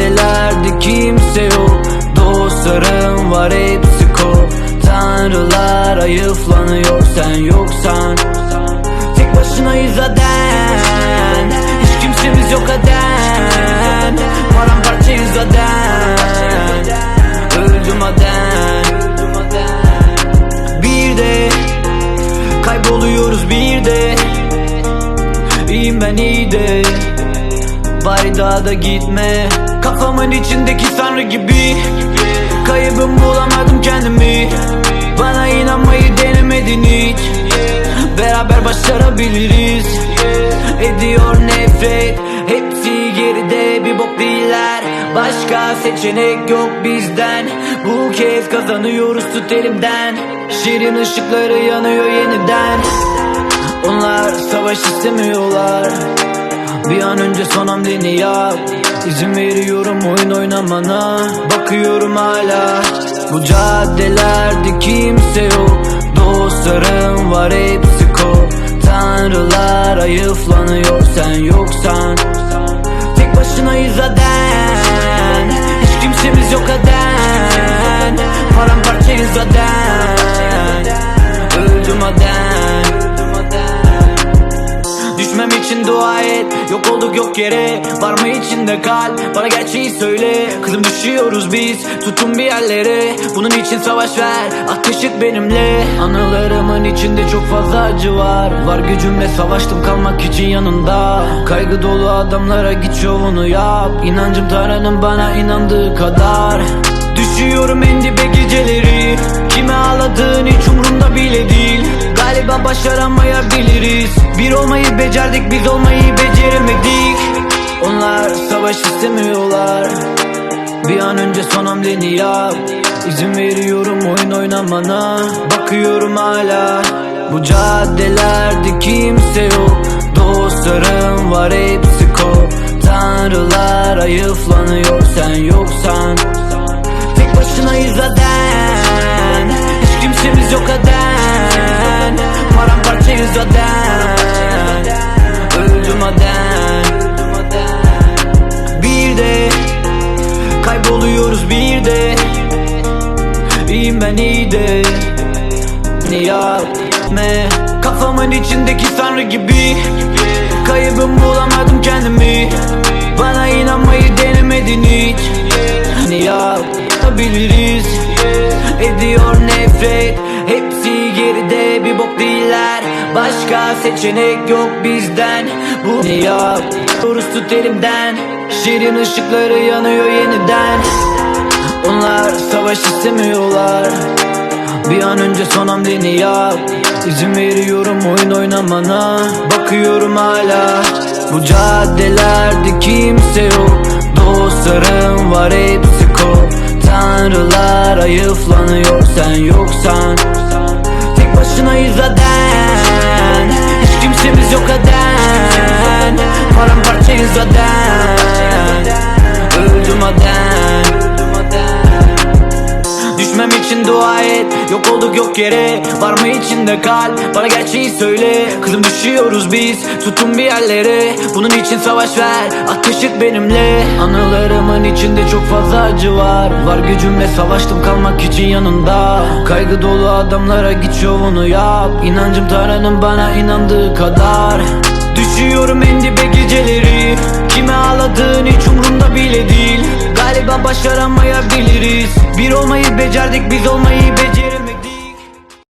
caddelerde kimse yok. Dostlarım var hepsi kop Tanrılar ayıflanıyor sen yoksan. Tek başınayız zaten. Hiç kimsemiz yok aden Paramparçayız zaten. Öldüm aden Bir de Kayboluyoruz bir de. İyiyim ben iyi de. Bari daha da gitme Kafamın içindeki tanrı gibi. Kaybım bulamadım kendimi. Bana inanmayı denemedin hiç. Beraber başarabiliriz. Ediyor nefret. Hepsi geride bir bok değiller. Başka seçenek yok bizden. Bu kez kazanıyoruz tut elimden. Şirin ışıkları yanıyor yeniden. Onlar savaş istemiyorlar. Bir an önce son hamleni yap İzin veriyorum oyun oynamana. Bakıyorum hala. Bu caddelerde kimse yok. Dostlarım var hepsi kop Tanrılar ayıflanıyor. Sen yoksan. Tek başınayız zaten. Hiç kimsemiz yok aden Yok yok yere. Var mı içinde kalp Bana gerçeği söyle. Kızım düşüyoruz biz. Tutun bir yerlere. Bunun için savaş ver. At ışık benimle. Anılarımın içinde çok fazla acı var. Var gücümle savaştım kalmak için yanında. Kaygı dolu adamlara git şovunu yap. İnancım Tanrı'nın bana inandığı kadar. Düşüyorum en dibe geceleri. Kime ağladığın hiç umurumda bile değil Galiba başaramayabiliriz. Bir olmayı becerdik biz olmayı beceremedik. Onlar savaş istemiyorlar. Bir an önce son hamleni yap. İzin veriyorum oyun oynamana. Bakıyorum hala Bu caddelerde kimse yok. Dostlarım var hepsi kop. Tanrılar ayıflanıyor sen yoksan Zaten Öldüm aden Bir de Kayboluyoruz bir de. İyiyim ben iyi de. Niyame Kafamın içindeki tanrı gibi Kaybım bulamadım kendimi. Bana inanmayı denemedin hiç. Ne yapabiliriz. Ediyor nefret. Hepsi geride bir bok değiller. Başka seçenek yok bizden. Bu ne yapıyoruz tut elimden. Şirin ışıkları yanıyor yeniden. Onlar savaş istemiyorlar. Bir an önce son hamleni yap. İzin veriyorum oyun oynamana. Bakıyorum hala. Bu caddelerde kimse yok. Dostlarım var hepsi kop Tanrılar ayıflanıyor. Sen yoksan Başınayız zaten Hiç kimsemiz yok aden. Paramparçayız zaten Düşmem için dua et. Yok olduk yok yere. Var mı içinde kalp Bana gerçeği söyle. Kızım düşüyoruz biz. Tutun bir yerlere. Bunun için savaş ver. At ışık benimle. Anılarımın içinde çok fazla acı var. Var gücümle savaştım kalmak için yanında. Kaygı dolu adamlara git şovunu yap. İnancım Tanrı'nın bana inandığı kadar. Düşüyorum en dibe geceleri. Kime ağladığın hiç umurumda bile değil Galiba başaramayabiliriz. Bir olmayı becerdik biz olmayı beceremedik